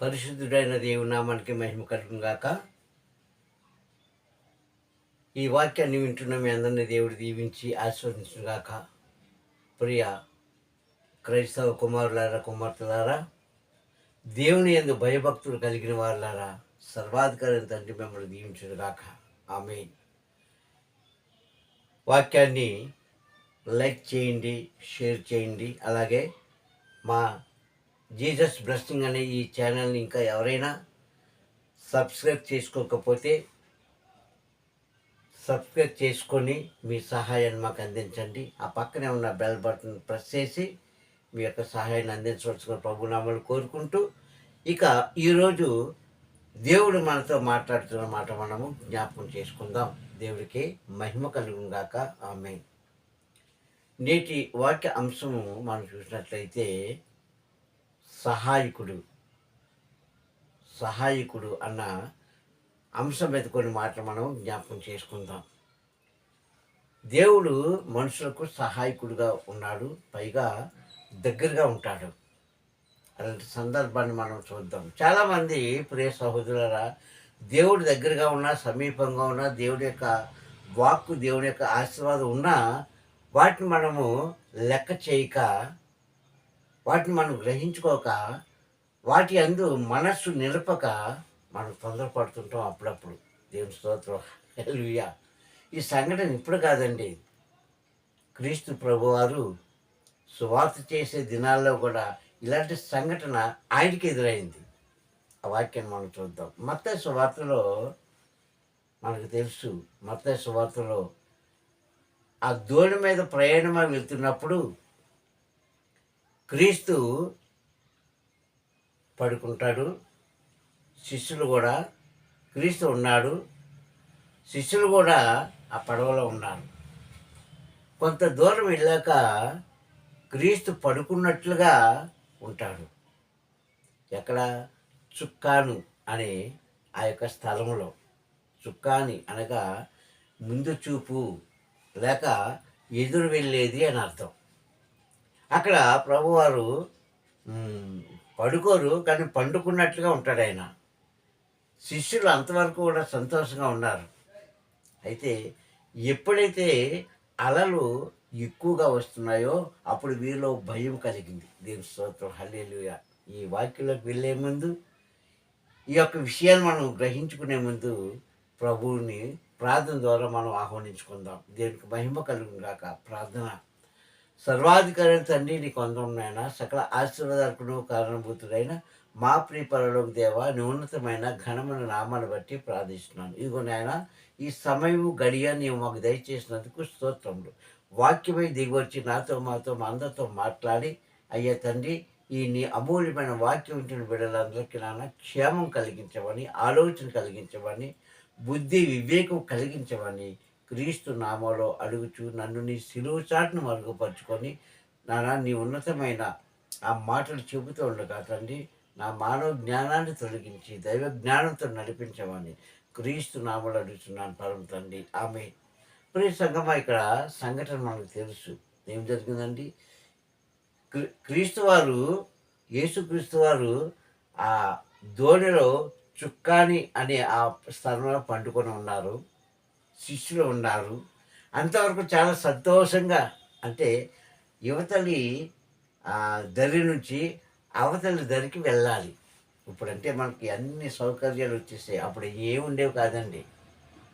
పరిశుద్ధుడైన దేవుని నామానికి మహిమ కలుగును గాక. ఈ వాక్యాన్ని వింటున్న మీ అందరినీ దేవుడు దీవించి ఆశీర్వదించును గాక. ప్రియ క్రైస్తవ కుమారులారా కుమార్తెలారా దేవుని ఎందు భయభక్తులు కలిగిన వాళ్ళారా సర్వాధికారి తండ్రి మిమ్మల్ని దీవించును గాక. ఆమె వాక్యాన్ని లైక్ చేయండి షేర్ చేయండి. అలాగే మా జీసస్ బ్లెస్సింగ్ అనే ఈ ఛానల్ని ఇంకా ఎవరైనా సబ్స్క్రైబ్ చేసుకోకపోతే సబ్స్క్రైబ్ చేసుకొని మీ సహాయాన్ని మాకు అందించండి. ఆ పక్కనే ఉన్న బెల్ బటన్ ప్రెస్ చేసి మీ యొక్క సహాయాన్ని అందించవలసిన ప్రభునామాలు కోరుకుంటూ ఇక ఈరోజు దేవుడు మనతో మాట్లాడుతున్న మాట మనము జ్ఞాపకం చేసుకుందాం. దేవుడికి మహిమ కలుగుగాక ఆమె నేటి వాక్య అంశము మనం చూసినట్లయితే సహాయకుడు. సహాయకుడు అన్న అంశం మీద కొన్ని మాటలు మనం జ్ఞాపకం చేసుకుందాం. దేవుడు మనుషులకు సహాయకుడిగా ఉన్నాడు పైగా దగ్గరగా ఉంటాడు. అలాంటి సందర్భాన్ని మనం చూద్దాం. చాలామంది ప్రియ సహోదరులరా దేవుడు దగ్గరగా ఉన్నా సమీపంగా ఉన్నా దేవుడి యొక్క వాక్కు దేవుడి యొక్క ఆశీర్వాదం ఉన్నా వాటిని మనము లెక్క చేయక వాటిని మనం గ్రహించుకోక వాటి అందు మనస్సు నిలపక మనం తొందరపడుతుంటాం అప్పుడప్పుడు. దేవుని స్తోత్రం. హల్లెలూయా. ఈ సంఘటన ఇప్పుడు కాదండి. క్రీస్తు ప్రభువారు సువార్త చేసే దినాల్లో కూడా ఇలాంటి సంఘటన ఆయనకి ఎదురైంది. ఆ వాక్యాన్ని మనం చూద్దాం. మత సువార్తలో మనకు తెలుసు. మత సువార్తలో ఆ దోణి మీద ప్రయాణమై వెళ్తున్నప్పుడు క్రీస్తు పడుకుంటాడు శిష్యులు కూడా క్రీస్తు ఉన్నాడు శిష్యులు కూడా ఆ పడవలో ఉన్నారు. కొంత దూరం వెళ్ళాక క్రీస్తు పడుకున్నట్లుగా ఉంటాడు. ఎక్కడ? చుక్కాను అనే ఆ యొక్క స్థలంలో చుక్కాని అనగా ముందు చూపు లేక ఎదురు వెళ్ళేది అని అర్థం. అక్కడ ప్రభువారు పడుకోరు కానీ పండుకున్నట్లుగా ఉంటాడు ఆయన. శిష్యులు అంతవరకు కూడా సంతోషంగా ఉన్నారు. అయితే ఎప్పుడైతే అలలు ఎక్కువగా వస్తున్నాయో అప్పుడు వీరిలో భయం కలిగింది. దీని స్తోత్రం హల్లెలూయా. ఈ వాక్యంలోకి వెళ్ళే ముందు ఈ యొక్క విషయాన్ని మనం గ్రహించుకునే ముందు ప్రభువుని ప్రార్థన ద్వారా మనం ఆహ్వానించుకుందాం. దేనికి మహిమ కలుగుగాక ప్రార్థన సర్వాధికారి తండ్రి నీకు అందమైన సకల ఆశీర్వాదాలకు కారణభూతుడైన మా ప్రియపరలోక దేవ నీ ఉన్నతమైన ఘనమైన నామాన్ని బట్టి ప్రార్థిస్తున్నాను. ఇదిగో నాయన ఈ సమయం గడియ నీవు మాకు దయచేసినందుకు స్తోత్రములు. వాక్యమై దిగివచ్చి నాతో మాతో మా అందరితో మాట్లాడి అయ్యా తండ్రి ఈ నీ అమూల్యమైన వాక్యం ఉంచిన బిడ్డలందరికీ నాన్న క్షేమం కలిగించమని ఆలోచన కలిగించమని బుద్ధి వివేకం కలిగించమని క్రీస్తు నామలో అడుగుచు నన్ను నీ సిలువు చాటును మరుగుపరుచుకొని నానా నీ ఉన్నతమైన ఆ మాటలు చెబుతూ ఉండగా తండ్రి నా మానవ జ్ఞానాన్ని తొలగించి దైవ జ్ఞానంతో నడిపించమని క్రీస్తు నామలు అడుగుతున్నాను పరమ తండ్రి. ఆమె ప్రియ సంగమా ఇక్కడ సంఘటన మనకు తెలుసు. ఏం జరిగిందండి? క్రీస్తు వారు యేసుక్రీస్తు వారు ఆ దోణిలో చుక్కాని అనే ఆ స్థలంలో పండుకొని ఉన్నారు. శిష్యులు ఉన్నారు. అంతవరకు చాలా సంతోషంగా అంటే యువతలి దరి నుంచి అవతలి దరికి వెళ్ళాలి. ఇప్పుడంటే మనకి అన్ని సౌకర్యాలు వచ్చేసాయి. అప్పుడు ఏముండేవి కాదండి.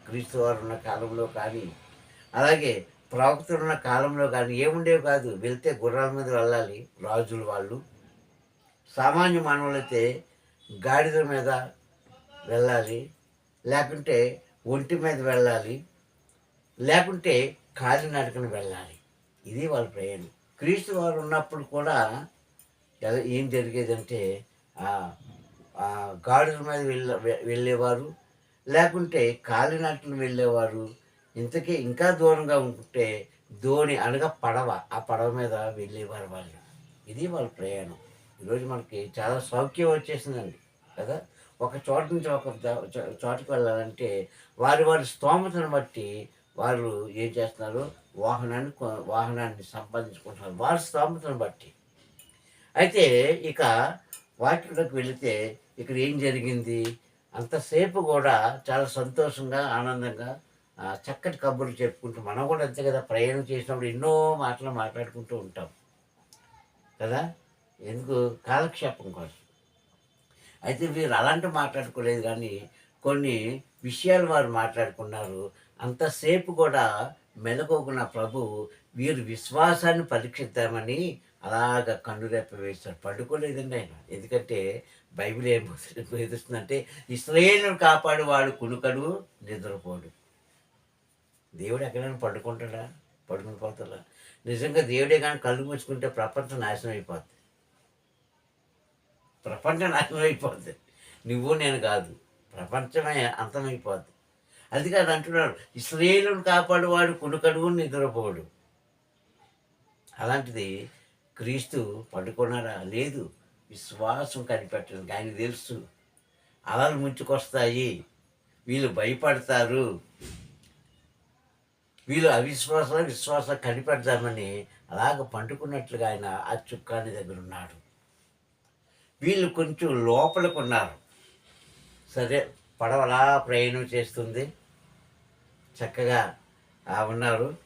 క్రీస్తు వారు ఉన్న కాలంలో కానీ అలాగే ప్రవక్తలు ఉన్న కాలంలో కానీ ఏముండేవి కాదు. వెళ్తే గుర్రాల మీద వెళ్ళాలి రాజులు వాళ్ళు. సామాన్య మానవులైతే గాడిద మీద వెళ్ళాలి. లేకుంటే ఒంటి మీద వెళ్ళాలి లేకుంటే కాలినడకన వెళ్ళాలి. ఇది వాళ్ళ ప్రయాణం. క్రీస్తు వారు ఉన్నప్పుడు కూడా ఏం జరిగేదంటే గాడుల మీద వెళ్ళ వెళ్ళేవారు లేకుంటే కాలినడకన వెళ్ళేవారు. ఇంతకీ ఇంకా దూరంగా ఉంటే ధోని అనగా పడవ ఆ పడవ మీద వెళ్ళేవారు వాళ్ళు. ఇది వాళ్ళ ప్రయాణం. ఈరోజు మనకి చాలా సౌఖ్యం వచ్చేసిందండి కదా? ఒక చోట నుంచి ఒక చో- చోటుకు వెళ్ళాలంటే వారి వారి స్తోమతను బట్టి వారు ఏం చేస్తున్నారు? వాహనాన్ని వాహనాన్ని సంపాదించుకుంటున్నారు. వారి స్తోమతను బట్టి. అయితే ఇక వాటిలోకి వెళితే ఇక్కడ ఏం జరిగింది? అంతసేపు కూడా చాలా సంతోషంగా ఆనందంగా చక్కటి కబుర్లు చెప్పుకుంటూ మనం కూడా అంతే కదా ప్రయాణం చేసినప్పుడు ఎన్నో మాటలు మాట్లాడుకుంటూ ఉంటాం. కదా? ఎందుకు? కాలక్షేపం కోసం. అయితే వీరు అలాంటి మాట్లాడుకోలేదు కానీ కొన్ని విషయాలు వారు మాట్లాడుకున్నారు. అంతసేపు కూడా మెలకోకున్న ప్రభు వీరు విశ్వాసాన్ని పరీక్షిద్దామని అలాగ కన్నురెప్ప వేశారు. పడుకోలేదండి ఆయన. ఎందుకంటే బైబిల్ ఏం ఎదురుస్తుందంటే ఇస్రాయేలును కాపాడువాడు కునుకడు నిద్రపోడు. దేవుడు ఎక్కడైనా పడుకుంటాడా? పడుకుని పోతాడా? నిజంగా దేవుడే కానీ కళ్ళు మూసుకుంటే ప్రపంచం నాశనం అయిపోతుంది ప్రపంచం నాశనమైపోద్ది. అయిపోద్ది నువ్వు నేను కాదు. ప్రపంచమే అంతమైపోద్ది. అది కాదు అంటున్నాడు. ఇస్రాయేలును కాపాడువాడు కుడుకడుగు నిద్రపోడు. అలాంటిది క్రీస్తు పడుకున్నారా లేదు. విశ్వాసం కనిపెట్టడానికి ఆయన తెలుసు. అలలు ముంచుకొస్తాయి. వీళ్ళు భయపడతారు. వీళ్ళు అవిశ్వాసం విశ్వాసం కనిపెడదామని అలాగ పండుకున్నట్లుగా ఆయన ఆ చుక్కాని దగ్గర ఉన్నాడు. వీళ్ళు కొంచెం లోపలికి ఉన్నారు. సరే పడవలా ప్రయాణం చేస్తుంది. చక్కగా ఉన్నారు.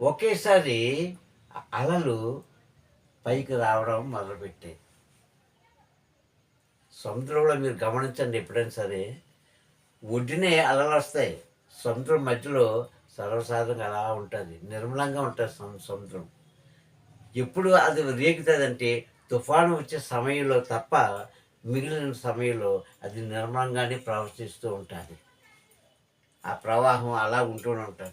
ఒకేసారి అలలు పైకి రావడం మొదలుపెట్టాయి సముద్రంలో మీరు గమనించండి ఎప్పుడైనా సరే ఒడ్డునే అలలు వస్తాయి. సముద్రం మధ్యలో సర్వసాధారణంగా అలా ఉంటుంది. నిర్మలంగా ఉంటుంది సముద్రం. ఎప్పుడు అది రేగుతుందంటే తుఫాను వచ్చే సమయంలో తప్ప మిగిలిన సమయంలో అది నిర్మలంగానే ప్రవర్తిస్తూ ఉంటుంది. ఆ ప్రవాహం అలా ఉంటూనే ఉంటుంది.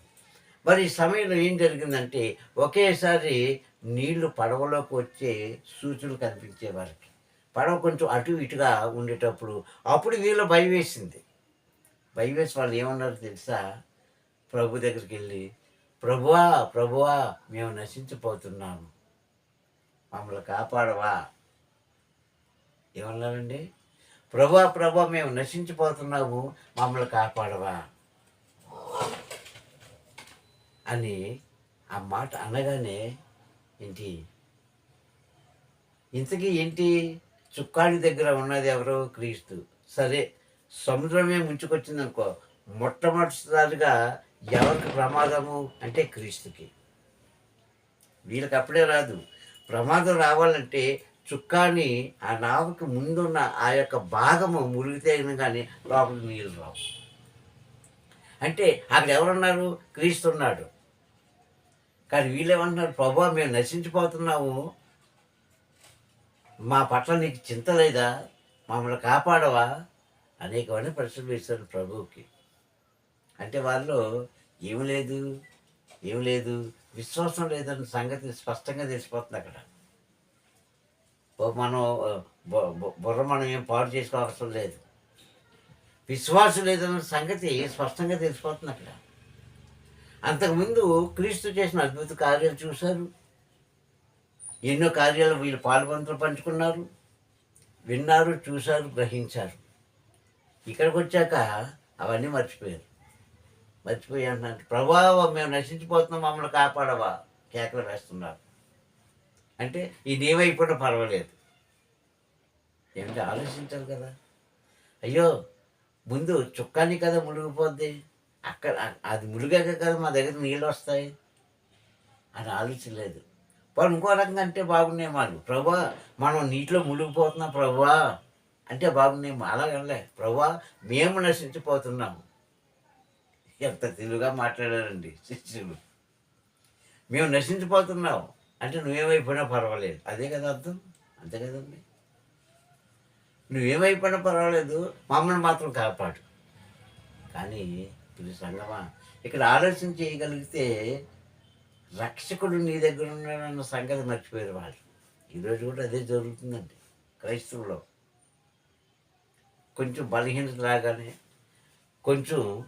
మరి ఈ సమయంలో ఏం జరిగిందంటే ఒకేసారి నీళ్ళు పడవలోకి వచ్చే సూచనలు కనిపించే వారికి. పడవ కొంచెం అటు ఇటుగా ఉండేటప్పుడు అప్పుడు వీళ్ళు భయం వేసింది. భయం వేసి వాళ్ళు ఏమన్నారు తెలుసా? ప్రభు దగ్గరికి వెళ్ళి ప్రభువా ప్రభువా మేము నశించిపోతున్నాము. మమ్మల్ని కాపాడవా? ఏమన్నారండి? ప్రభా ప్రభా మేము నశించిపోతున్నాము మమ్మల్ని కాపాడవా? అని ఆ మాట అనగానే ఏంటి? ఇంతకీ ఏంటి? చుక్కాడి దగ్గర ఉన్నది ఎవరు? క్రీస్తు. సరే సముద్రమే ముంచుకొచ్చింది అనుకో మొట్టమొదటిసారిగా ఎవరికి ప్రమాదము? అంటే క్రీస్తుకి. వీళ్ళకి అప్పుడే రాదు. ప్రమాదం రావాలంటే చుక్కాని ఆ నావకి ముందున్న ఆ యొక్క భాగము మురిగితే కానీ లోపలికి నీళ్ళు రావు. అంటే అక్కడ ఎవరున్నారు? క్రీస్తున్నాడు కానీ వీళ్ళేమంటున్నారు? ప్రభా మేము నశించిపోతున్నాము. మా పట్ల నీకు చింత లేదా? మమ్మల్ని కాపాడవా? అనేకమైన ప్రశ్నలు వేశారు ప్రభువుకి. అంటే వాళ్ళు ఏమి లేదు. ఏం లేదు విశ్వాసం లేదన్న సంగతి స్పష్టంగా తెలిసిపోతుంది అక్కడ. మనం బు- బు- బుర్ర మనం ఏం పాడు చేసుకోవసరం లేదు. విశ్వాసం లేదన్న సంగతి స్పష్టంగా తెలిసిపోతుంది అక్కడ. అంతకుముందు క్రీస్తు చేసిన అద్భుత కార్యాలు చూశారు. ఎన్నో కార్యాలు వీళ్ళు పాల్పంతులు పంచుకున్నారు. విన్నారు చూశారు గ్రహించారు. ఇక్కడికి వచ్చాక అవన్నీ మర్చిపోయారు. మర్చిపోయి అంటున్నారు ప్రభావం మేము నశించిపోతున్నాం మమ్మల్ని కాపాడవా? కేకలు వేస్తున్నారు. అంటే ఇది ఏమైపోయినా పర్వాలేదు. ఏమిటి ఆలోచించాలి కదా. అయ్యో ముందు చుక్కాని కదా మునిగిపోద్ది. అక్కడ అది మునిగాక కదా మా దగ్గర నీళ్ళు వస్తాయి. అని ఆలోచించలేదు వాళ్ళు ఇంకో రకంగా అంటే బాగున్నాయి మాకు ప్రభా మనం నీటిలో మునిగిపోతున్నాం ప్రభా. అంటే బాగున్నాయి అలాగనలే ప్రభా మేము నశించిపోతున్నాము. ఎంత తెలుగుగా మాట్లాడారండి. శిష్యులు. మేము నశించిపోతున్నాం. అంటే నువ్వేమైపోయినా పర్వాలేదు. అదే కదా అర్థం? అంతే కదండి. నువ్వేమైపోయినా పర్వాలేదు. మమ్మల్ని మాత్రం కాపాడు. కానీ ఇది సంగమా ఇక్కడ ఆలోచన చేయగలిగితే రక్షకుడు నీ దగ్గర ఉన్నాడన్న సంగతి మర్చిపోయారు వాళ్ళు. ఈరోజు కూడా అదే జరుగుతుందండి. క్రైస్తవులో కొంచెం బలహీనత లాగానే కొంచెం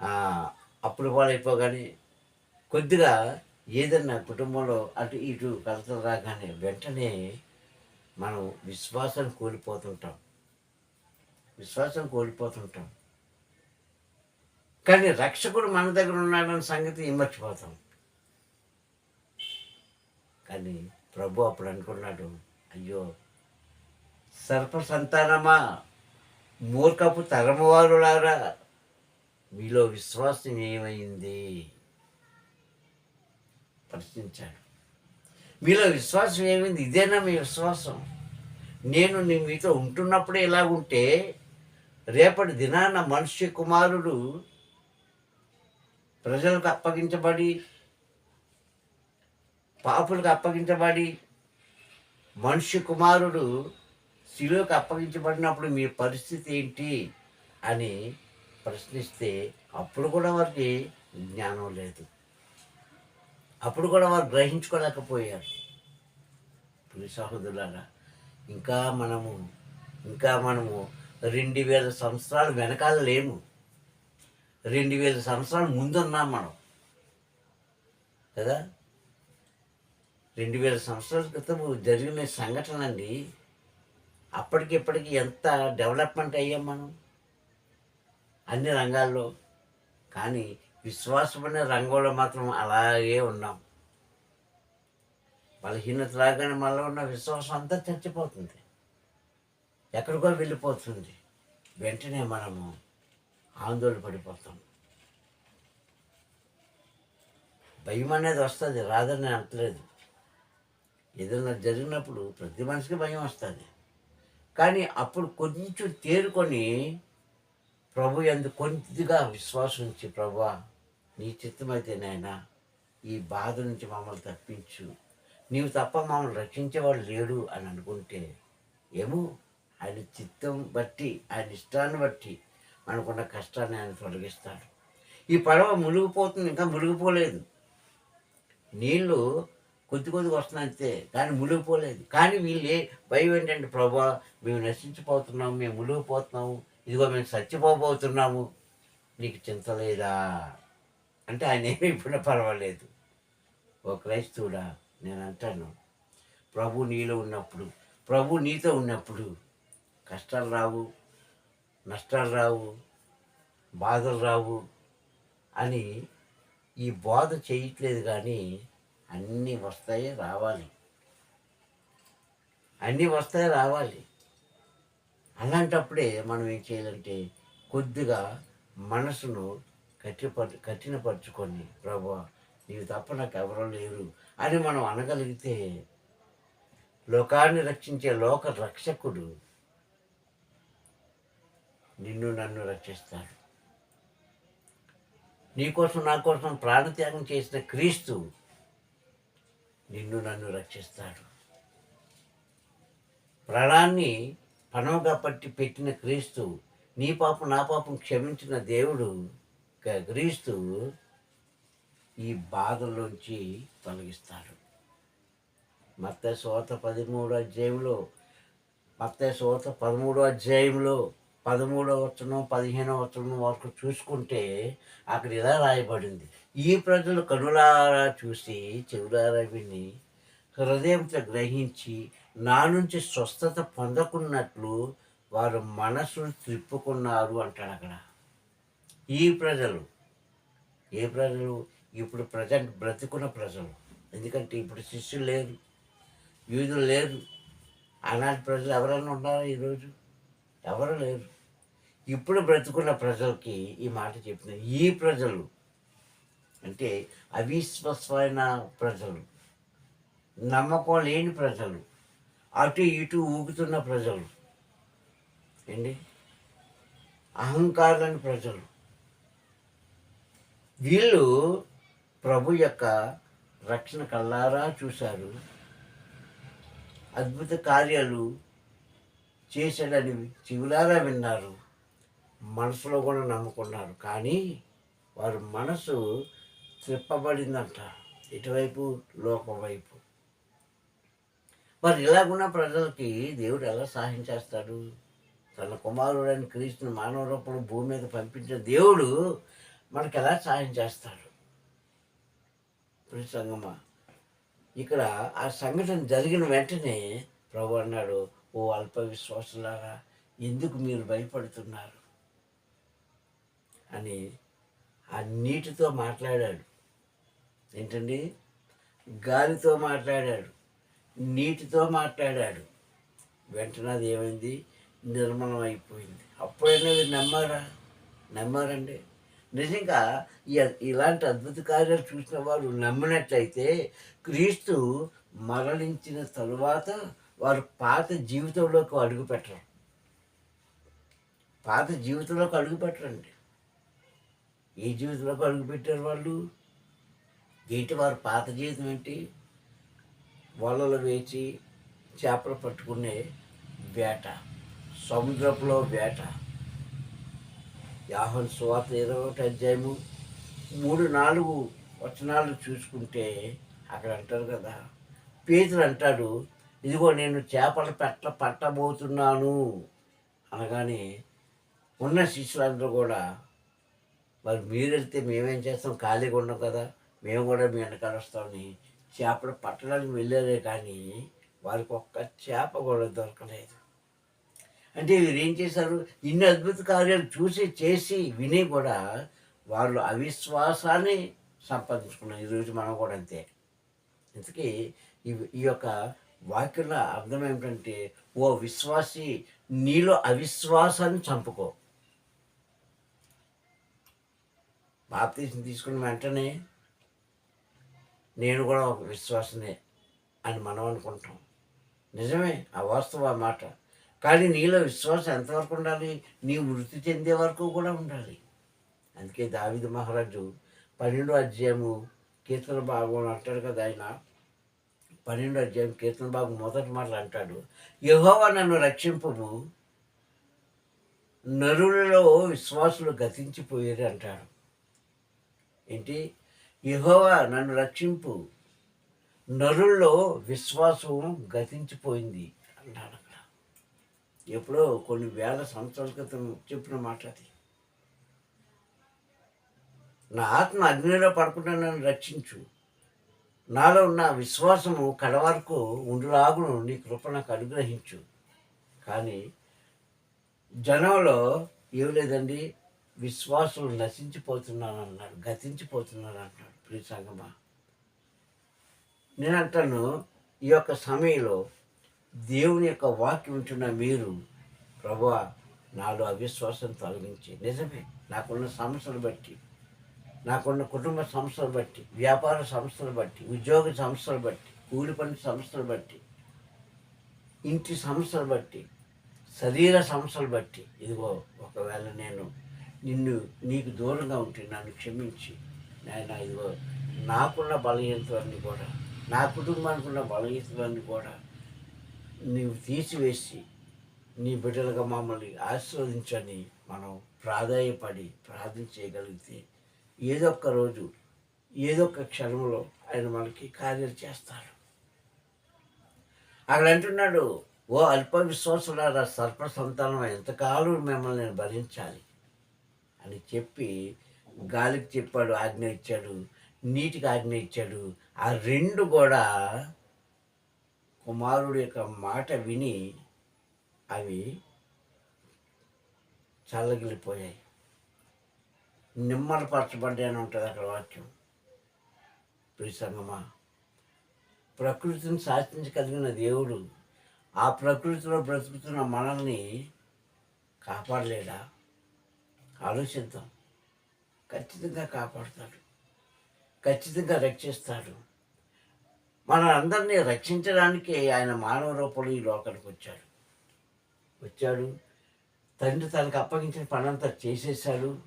అప్పుడు అప్పులు పాలైపోగానే కొద్దిగా ఏదన్నా కుటుంబంలో అటు ఇటు కలతలు రాగానే వెంటనే మనం విశ్వాసం కోల్పోతుంటాం. విశ్వాసం కోల్పోతుంటాం. కానీ రక్షకుడు మన దగ్గర ఉన్నాడన్న సంగతి మర్చిపోతాం కానీ ప్రభు అప్పుడు అనుకున్నాడు అయ్యో సర్ప సంతానమా మూర్ఖపు తరమువారులారా? మీలో విశ్వాసం ఏమైంది ప్రశ్నించాడు. మీలో విశ్వాసం ఏమైంది ఇదేనా మీ విశ్వాసం? నేను నీ మీతో ఉంటున్నప్పుడే ఇలా ఉంటే రేపటి దినాన మనుష్య కుమారుడు ప్రజలకు అప్పగించబడి పాపులకు అప్పగించబడి మనుష్య కుమారుడు శిలువకు అప్పగించబడినప్పుడు మీ పరిస్థితి ఏంటి? అని ప్రశ్నిస్తే అప్పుడు కూడా వారికి జ్ఞానం లేదు. అప్పుడు కూడా వారు గ్రహించుకోలేకపోయారు. ప్రియ సహోదరులారా ఇంకా మనము ఇంకా మనము రెండు వేల సంవత్సరాలు వెనకాల లేము. రెండు వేల సంవత్సరాలు ముందున్నాం మనం. కదా? రెండు వేల సంవత్సరాల క్రితం జరిగిన సంఘటన అండి అప్పటికి ఇప్పటికి ఎంత డెవలప్మెంట్ అయ్యాం మనం? అన్ని రంగాల్లో. కానీ విశ్వాసమనే రంగంలో మాత్రం అలాగే ఉన్నాం. బలహీనత రాగానే మనలో ఉన్న విశ్వాసం అంతా చచ్చిపోతుంది. ఎక్కడికో వెళ్ళిపోతుంది. వెంటనే మనము ఆందోళన పడిపోతాం. భయం అనేది వస్తుంది రాదని నేను అంటలేదు ఏదైనా జరిగినప్పుడు ప్రతి మనిషికి భయం వస్తుంది. కానీ అప్పుడు కొంచెం తేరుకొని ప్రభు ఎందు కొద్దిగా విశ్వాసం ఇచ్చి ప్రభా నీ చిత్తమైతే నాయనా ఈ బాధ నుంచి మమ్మల్ని తప్పించు. నీవు తప్ప మమ్మల్ని రక్షించేవాడు లేడు అని అనుకుంటే ఏమో ఆయన చిత్తం బట్టి ఆయన ఇష్టాన్ని బట్టి మనకున్న కష్టాన్ని ఆయన తొలగిస్తాడు. ఈ పడవ మునిగిపోతుంది ఇంకా మునిగిపోలేదు. నీళ్ళు కొద్ది కొద్దిగా వస్తున్నాయి అంతే కానీ మునిగిపోలేదు. కానీ వీళ్ళే భయం ఏంటంటే ప్రభా మేము నశించిపోతున్నాము మేము మునిగిపోతున్నాము ఇదిగో మేము చచ్చిపోబోతున్నాము. నీకు చింత లేదా? అంటే ఆయన ఏమి ఇప్పుడు పర్వాలేదు. ఓ క్రైస్తవుడా నేను అంటాను ప్రభు నీలో ఉన్నప్పుడు ప్రభు నీతో ఉన్నప్పుడు కష్టాలు రావు నష్టాలు రావు బాధలు రావు అని ఈ బాధ చేయట్లేదు కానీ అన్నీ వస్తాయి రావాలి. అన్నీ వస్తాయి రావాలి. అలాంటప్పుడే మనం ఏం చేయాలంటే కొద్దిగా మనసును కట్టిపరు కఠినపరుచుకొని ప్రభా నీవు తప్ప నాకు ఎవరూ లేరు అని మనం అనగలిగితే లోకాన్ని రక్షించే లోక రక్షకుడు నిన్ను నన్ను రక్షిస్తాడు. నీకోసం నా కోసం ప్రాణత్యాగం చేసిన క్రీస్తు నిన్ను నన్ను రక్షిస్తాడు. ప్రాణాన్ని పనవగా పట్టి పెట్టిన క్రీస్తు నీ పాపం నా పాపం క్షమించిన దేవుడు క్రీస్తు ఈ బాధల్లోంచి తొలగిస్తాడు. మత్త సోత పదమూడో అధ్యాయంలో మత్త సోత పదమూడో అధ్యాయంలో పదమూడో వచనం పదిహేనో వచనం వరకు చూసుకుంటే అక్కడ ఇలా రాయబడింది. ఈ ప్రజలు కనులారా చూసి చెవులారా విని హృదయంతో గ్రహించి నా నుంచి స్వస్థత పొందకున్నట్లు వారు మనసును త్రిప్పుకున్నారు అంటాడు అక్కడ. ఈ ప్రజలు ఏ ప్రజలు? ఇప్పుడు ప్రజెంట్ బ్రతుకున్న ప్రజలు. ఎందుకంటే ఇప్పుడు శిష్యులు లేరు యూదులు లేరు. ఆనాటి ప్రజలు ఎవరైనా ఉన్నారా ఈరోజు? ఎవరు లేరు. ఇప్పుడు బ్రతుకున్న ప్రజలకి ఈ మాట చెప్పిన ఈ ప్రజలు అంటే అవిశ్వసమైన ప్రజలు నమ్మకం లేని ప్రజలు. అటు ఇటు ఊగుతున్న ప్రజలు. ఏంటి? అహంకారులని ప్రజలు. వీళ్ళు ప్రభు యొక్క రక్షణ కల్లారా చూశారు. అద్భుత కార్యాలు చేశాడని చెవులారా విన్నారు. మనసులో కూడా నమ్ముకున్నారు. కానీ వారి మనసు త్రిప్పబడిందంట. ఇటువైపు లోపవైపు. వైపు మరి ఇలాగున్న ప్రజలకి దేవుడు ఎలా సహాయం చేస్తాడు? తన కుమారుడైన క్రీస్తుని మానవ రూపంలో భూమి మీద పంపించిన దేవుడు మనకు ఎలా సహాయం చేస్తాడు? ప్రియ సంగమ్మ ఇక్కడ ఆ సంఘటన జరిగిన వెంటనే ప్రభు అన్నాడు ఓ అల్ప విశ్వాసులారా ఎందుకు మీరు భయపడుతున్నారు? అని ఆ నీటితో మాట్లాడాడు. ఏంటండి? గాలితో మాట్లాడాడు. నీటితో మాట్లాడాడు. వెంటనే అది ఏమైంది? నిర్మలం అయిపోయింది. అప్పుడైనా నమ్మారా? నమ్మారండి. నిజంగా ఇలాంటి అద్భుత కార్యాలు చూసిన వారు నమ్మినట్లయితే క్రీస్తు మరణించిన తరువాత వారు పాత జీవితంలోకి అడుగు పెట్టరు. పాత జీవితంలోకి అడుగు పెట్టరండి. ఏ జీవితంలోకి అడుగు పెట్టారు వాళ్ళు? ఏంటి వారు పాత జీవితం ఏంటి? వలలు వేచి చేపలు పట్టుకునే వేట సముద్రంలో వేట. యాహన్ సువార్త ఇరవై ఒకటి అధ్యాయము మూడు నాలుగు వచనాలు చూసుకుంటే అక్కడ అంటారు కదా పేతులు అంటాడు ఇదిగో నేను చేపలు పెట్ట పట్టబోతున్నాను. అనగానే ఉన్న శిష్యులందరూ కూడా మరి మీరు వెళ్తే మేమేం చేస్తాం? ఖాళీగా ఉండం కదా మేము కూడా మీ వెనకాల వస్తామని చేపలు పట్టడానికి వెళ్ళారే కానీ వారికి ఒక్క చేప కూడా దొరకలేదు. అంటే వీరు ఏం చేశారు? ఇన్ని అద్భుత కార్యాలు చూసి చేసి విని కూడా వాళ్ళు అవిశ్వాసాన్ని సంపాదించుకున్నారు. ఈరోజు మనం కూడా అంతే. ఇంతకీ ఈ ఈ యొక్క వాక్యంలో అర్థం ఏమిటంటే ఓ విశ్వాసి నీలో అవిశ్వాసాన్ని చంపుకో. బాప్తీసం తీసుకున్న వెంటనే నేను కూడా ఒక విశ్వాసనే అని మనం అనుకుంటాం. నిజమే ఆ వాస్తవ మాట. కానీ నీలో విశ్వాసం ఎంతవరకు ఉండాలి? నీ వృత్తి చెందే వరకు కూడా ఉండాలి. అందుకే దావిద మహారాజు పన్నెండో అధ్యాయము కీర్తన భాగం అంటాడు కదా ఆయన. పన్నెండో అధ్యాయం కీర్తన భాగం మొదటి మాటలు అంటాడు. యహోవా నన్ను రక్షింపము. నరులలో విశ్వాసులు గతించిపోయారు అంటాడు. ఏంటి? యహోవా నన్ను రక్షింపు. నరుల్లో విశ్వాసం గతించిపోయింది అన్నాడు అక్కడ. ఎప్పుడో కొన్ని వేల సంవత్సరాల క్రితం చెప్పిన మాట అది. నా ఆత్మ అగ్నిలో పడకుండా నన్ను రక్షించు. నాలో ఉన్న విశ్వాసము కడ వరకు ఉండులాగును నీ కృప నాకు అనుగ్రహించు. కానీ జనంలో ఏం లేదండి విశ్వాసులు నశించిపోతున్నాను అన్నాడు గతించిపోతున్నాను అంటున్నాడు ప్రియ సంగమా నేను అంటాను ఈ యొక్క సమయంలో దేవుని యొక్క వాక్యం ఉంటున్న మీరు ప్రభు నాలో అవిశ్వాసం తొలగించి నిజమే నాకున్న సమస్యలు బట్టి నాకున్న కుటుంబ సంస్థలు బట్టి వ్యాపార సంస్థలు బట్టి ఉద్యోగ సంస్థలు బట్టి కూలి పని సంస్థలు బట్టి ఇంటి సంస్థలు బట్టి శరీర సంస్థలు బట్టి ఇదిగో ఒకవేళ నేను నిన్ను నీకు దూరంగా ఉంటే నన్ను క్షమించి నాయన ఇదిగో నాకున్న బలహీనతలన్నీ కూడా నా కుటుంబానికి ఉన్న బలహీనతలన్నీ కూడా నీవు తీసివేసి నీ బిడ్డలుగా మమ్మల్ని ఆశీర్వదించని మనం ప్రాధాయపడి ప్రార్థన చేయగలిగితే ఏదో ఒక రోజు ఏదో ఒక క్షణంలో ఆయన మనకి కార్యం చేస్తారు. అక్కడ అంటున్నాడు ఓ అల్ప విశ్వాసులారా సర్ప సంతానం ఎంతకాలం మిమ్మల్ని నేను భరించాలి? అని చెప్పి గాలికి చెప్పాడు ఆజ్ఞ ఇచ్చాడు నీటికి ఆజ్ఞ ఇచ్చాడు. ఆ రెండు కూడా కుమారుడు యొక్క మాట విని అవి చల్లగిలిపోయాయి. నిమ్మలపరచబడ్డాయని ఉంటుంది అక్కడ వాక్యం. ప్రిసంగమా ప్రకృతిని శాసించగలిగిన దేవుడు ఆ ప్రకృతిలో బ్రతుకుతున్న మనల్ని కాపాడలేడా? ఆలోచిద్దాం. ఖచ్చితంగా కాపాడుతాడు. ఖచ్చితంగా రక్షిస్తాడు. మనందరినీ రక్షించడానికి ఆయన మానవ రూపంలో ఈ లోకానికి వచ్చాడు. వచ్చాడు. తండ్రి తనకు అప్పగించిన పనంతా చేసేసాడు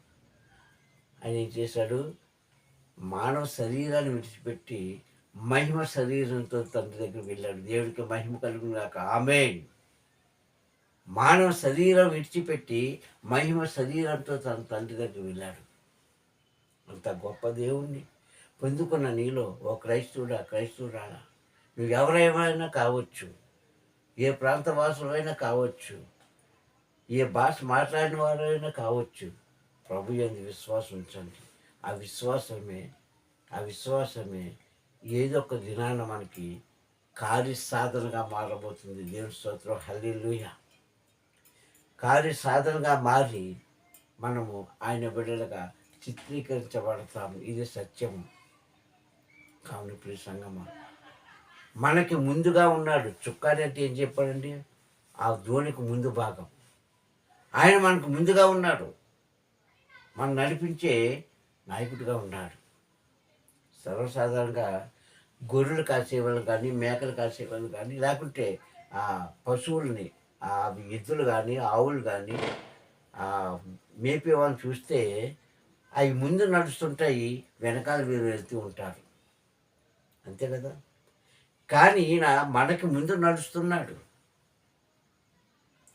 ఆయన ఏం చేశాడు? మానవ శరీరాన్ని విడిచిపెట్టి మహిమ శరీరంతో తండ్రి దగ్గర వెళ్ళాడు. దేవుడికి మహిమ కలుగునాక ఆమె మానవ శరీరం విడిచిపెట్టి మహిమ శరీరంతో తన తండ్రి దగ్గర వెళ్ళాడు. అంత గొప్ప దేవుణ్ణి. పొందుకున్న నీలో ఓ క్రైస్తవుడా క్రైస్తవురాడా నువ్వు ఎవరైనా కావచ్చు. ఏ ప్రాంత వాసులైనా కావచ్చు. ఏ భాష మాట్లాడిన వారైనా కావచ్చు. ప్రభు ఎందు విశ్వాసం ఉంచండి. ఆ విశ్వాసమే ఆ విశ్వాసమే ఏదో ఒక దినాన మనకి కార్యసాధనగా మారబోతుంది. దేవుని స్తోత్రం. హల్లీలుయ. కార్యసాధనగా మారి మనము ఆయన బిడ్డలుగా చిత్రీకరించబడతాము. ఇది సత్యం కావున ప్రియ సంగమ మనకి ముందుగా ఉన్నాడు చుక్కాని ఏం చెప్పాడండి? ఆ ధోనికి ముందు భాగం. ఆయన మనకు ముందుగా ఉన్నాడు. మనం నడిపించే నాయకుడిగా ఉన్నాడు. సర్వసాధారణంగా గొర్రెలు కాసేవాళ్ళు కానీ మేకలు కాసేవాళ్ళు కానీ లేకుంటే ఆ పశువుల్ని ఆ ఎద్దులు కానీ ఆవులు కానీ మేపే మేపేవాళ్ళని చూస్తే అవి ముందు నడుస్తుంటాయి వెనకాల వీరు వెళ్తూ ఉంటారు. అంతే కదా? కానీ ఈయన మనకి ముందు నడుస్తున్నాడు.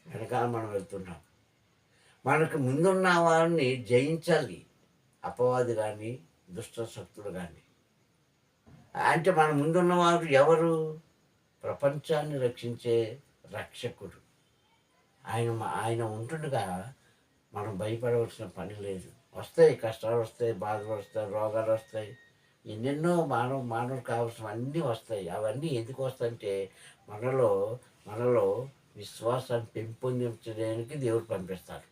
వెనకాల మనం వెళ్తున్నాం. మనకు ముందున్న వారిని జయించాలి. అపవాది కానీ దుష్టశక్తులు కానీ అంటే మన ముందున్నవారు ఎవరు? ప్రపంచాన్ని రక్షించే రక్షకుడు. ఆయన ఆయన ఉంటుండగా మనం భయపడవలసిన పని లేదు. వస్తాయి కష్టాలు వస్తాయి బాధలు వస్తాయి రోగాలు వస్తాయి. ఎన్నెన్నో మానవ మానవుడు కావాల్సిన అన్నీ వస్తాయి. అవన్నీ ఎందుకు వస్తాయంటే మనలో మనలో విశ్వాసాన్ని పెంపొందించడానికి దేవుడు పంపిస్తారు.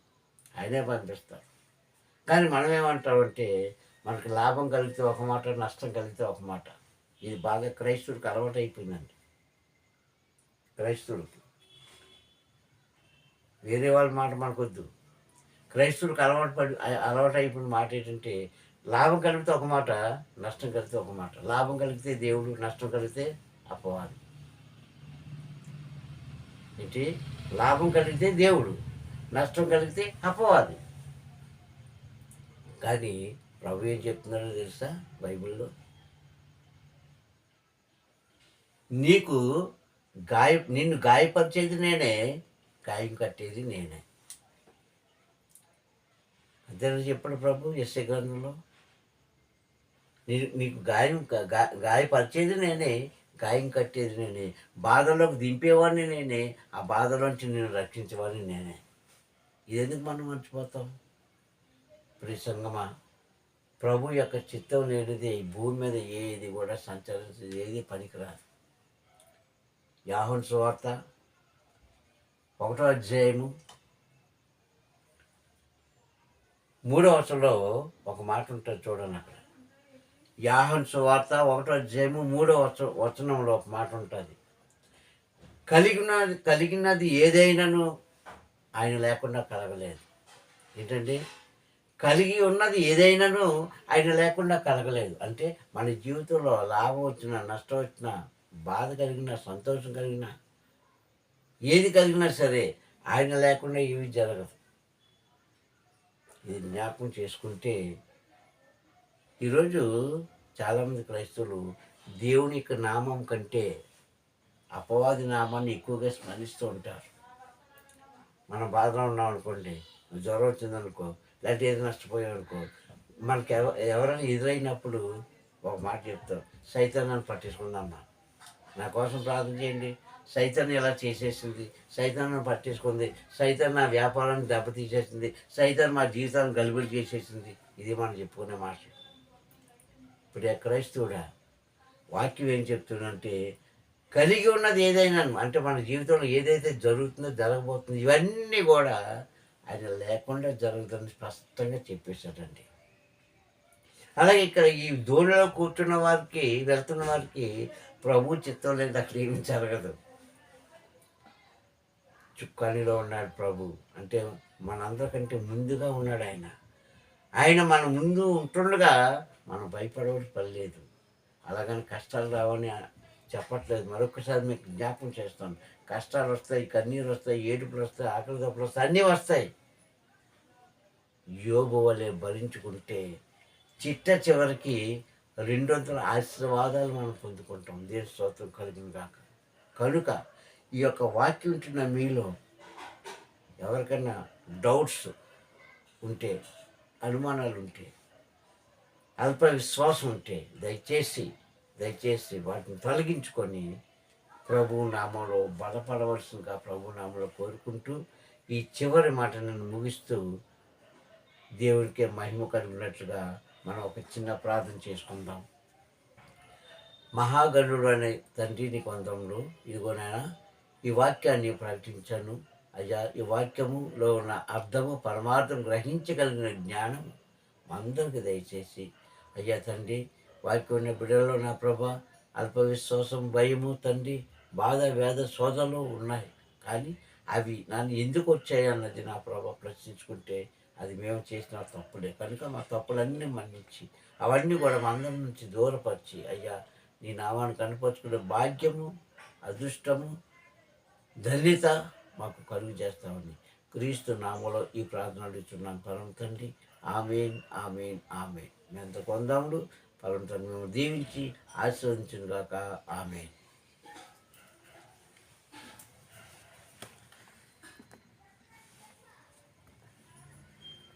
ఆయనే పంపిస్తారు. కానీ మనం ఏమంటామంటే మనకి లాభం కలిగితే ఒక మాట నష్టం కలిగితే ఒక మాట. ఇది బాగా క్రైస్తవుడికి అలవాటు అయిపోయిందండి. క్రైస్తవుడికి. వేరే వాళ్ళ మాట మనకొద్దు. క్రైస్తవులకు అలవాటు పడి అలవాటు అయిపోయిన మాట ఏంటంటే లాభం కలిగితే ఒక మాట నష్టం కలిగితే ఒక మాట. లాభం కలిగితే దేవుడు నష్టం కలిగితే అపవాది. ఏంటి? లాభం కలిగితే దేవుడు నష్టం కలిగితే అపవాది. కానీ ప్రభు ఏం చెప్తున్నారో తెలుసా బైబిల్లో? నీకు గాయ నిన్ను గాయపరిచేది నేనే గాయం కట్టేది నేనే. అంతేనా చెప్పాడు ప్రభు ఎస్ఏ గ్రంథంలో. మీకు గాయం గాయపరిచేది నేనే గాయం కట్టేది నేనే బాధలోకి దింపేవాడిని నేనే ఆ బాధలోంచి నేను రక్షించేవాడిని నేనే. ఇది ఎందుకు మనం మర్చిపోతాం? ప్రియ సంగమా ప్రభు యొక్క చిత్తం లేనిది ఈ భూమి మీద ఏది కూడా సంచరించేది ఏది పనికిరాదు. యాహన్ సువార్త ఒకటో అధ్యాయము మూడో వర్షంలో ఒక మాట ఉంటుంది చూడండి అక్కడ. యాహన్ సువార్త ఒకటో అధ్యాయము మూడో వచ వచనంలో ఒక మాట ఉంటుంది. కలిగిన కలిగినది ఏదైనాను ఆయన లేకుండా కలగలేదు. ఏంటండి? కలిగి ఉన్నది ఏదైనాను ఆయన లేకుండా కలగలేదు. అంటే మన జీవితంలో లాభం వచ్చినా నష్టం వచ్చినా బాధ కలిగినా సంతోషం కలిగినా ఏది కలిగినా సరే ఆయన లేకుండా ఏమి జరగదు. ఇది జ్ఞాపకం చేసుకుంటే ఈరోజు చాలామంది క్రైస్తవులు దేవుని యొక్క నామం కంటే అపవాది నామాన్ని ఎక్కువగా స్మరిస్తూ ఉంటారు. మనం బాధలో ఉన్నాం అనుకోండి జ్వరం వచ్చిందనుకో లేకపోతే ఏది నష్టపోయామనుకో మనకి ఎవ ఎవరైనా ఎదురైనప్పుడు ఒక మాట చెప్తాం సైతాన్ని పట్టించుకుందమ్మా నా కోసం ప్రార్థన చేయండి సైతాన్ని ఎలా చేసేసింది సైతాన్ని పట్టేసుకుంది. సైతాన్ నా వ్యాపారాన్ని దెబ్బతీసేసింది సైతాన్ మా జీవితాన్ని గలుబులు చేసేసింది ఇది మనం చెప్పుకునే మాట. ఇప్పుడు క్రైస్తవుడా వాక్యం ఏం చెప్తుందంటే కలిగి ఉన్నది ఏదైనా అంటే మన జీవితంలో ఏదైతే జరుగుతుందో జరగబోతుంది ఇవన్నీ కూడా ఆయన లేకుండా జరుగుతుందని స్పష్టంగా చెప్పేశాడండి. అలాగే ఇక్కడ ఈ దోణిలో కూర్చున్న వారికి వెళ్తున్న వారికి ప్రభు చిత్తం లేదు అక్కడ ఏమి జరగదు. చుక్కానిలో ఉన్నాడు ప్రభు. అంటే మనందరికంటే ముందుగా ఉన్నాడు ఆయన. ఆయన మన ముందు ఉంటుండగా మనం భయపడవలసి పని లేదు అలాగని కష్టాలు రావని చెప్పట్లేదు. మరొకసారి మీకు జ్ఞాపకం చేస్తాను. కష్టాలు వస్తాయి కన్నీరు వస్తాయి ఏడుపులు వస్తాయి ఆకలి దప్పులు వస్తాయి అన్నీ వస్తాయి. యోగు వలె భరించుకుంటే చిట్ట చివరికి రెండొంతుల ఆశీర్వాదాలు మనం పొందుకుంటాం. దేని స్తోత్రం కలిగిన కాక కనుక ఈ యొక్క వాక్యం ఉంటున్న మీలో ఎవరికైనా డౌట్స్ ఉంటే అనుమానాలు ఉంటే అల్ప విశ్వాసం ఉంటే దయచేసి దయచేసి వాటిని తొలగించుకొని ప్రభు నామంలో బలపడవలసిందిగా ప్రభు నామంలో కోరుకుంటూ ఈ చివరి మాట నేను ముగిస్తూ దేవునికి మహిమ కలిగినట్లుగా మనం ఒక చిన్న ప్రార్థన చేసుకుందాం. మహాగణుడు అనే తండ్రి నీకు ఇదిగోనైనా ఈ వాక్యాన్ని ప్రకటించాను. అయ్యా ఈ వాక్యములో ఉన్న అర్థము పరమార్థం గ్రహించగలిగిన జ్ఞానం అందరికి దయచేసి. అయ్యా తండ్రి వాక్యం ఉన్న బిడ్డలో నా ప్రభ అల్ప విశ్వాసం భయము తండ్రి బాధ వేద శోధనలు ఉన్నాయి. కానీ అవి నన్ను ఎందుకు వచ్చాయి అన్నది నా ప్రభా ప్రశ్నించుకుంటే అది మేము చేసిన తప్పులే. కనుక మా తప్పులన్నీ మన్నించి అవన్నీ కూడా మందం నుంచి దూరపరిచి అయ్యా నీ నామాన్ని కనపరుచుకునే భాగ్యము అదృష్టము ధన్యత మాకు కలుగు చేస్తామని క్రీస్తు నామలో ఈ ప్రార్థనలు అడుగుతున్నాం పరం తండ్రి ఆమెన్ ఆమెన్ ఆమెన్. మేము ఎంత కొందాముడు పరం తండ్రి మేము దీవించి ఆశీర్వదించుగాక ఆమెన్.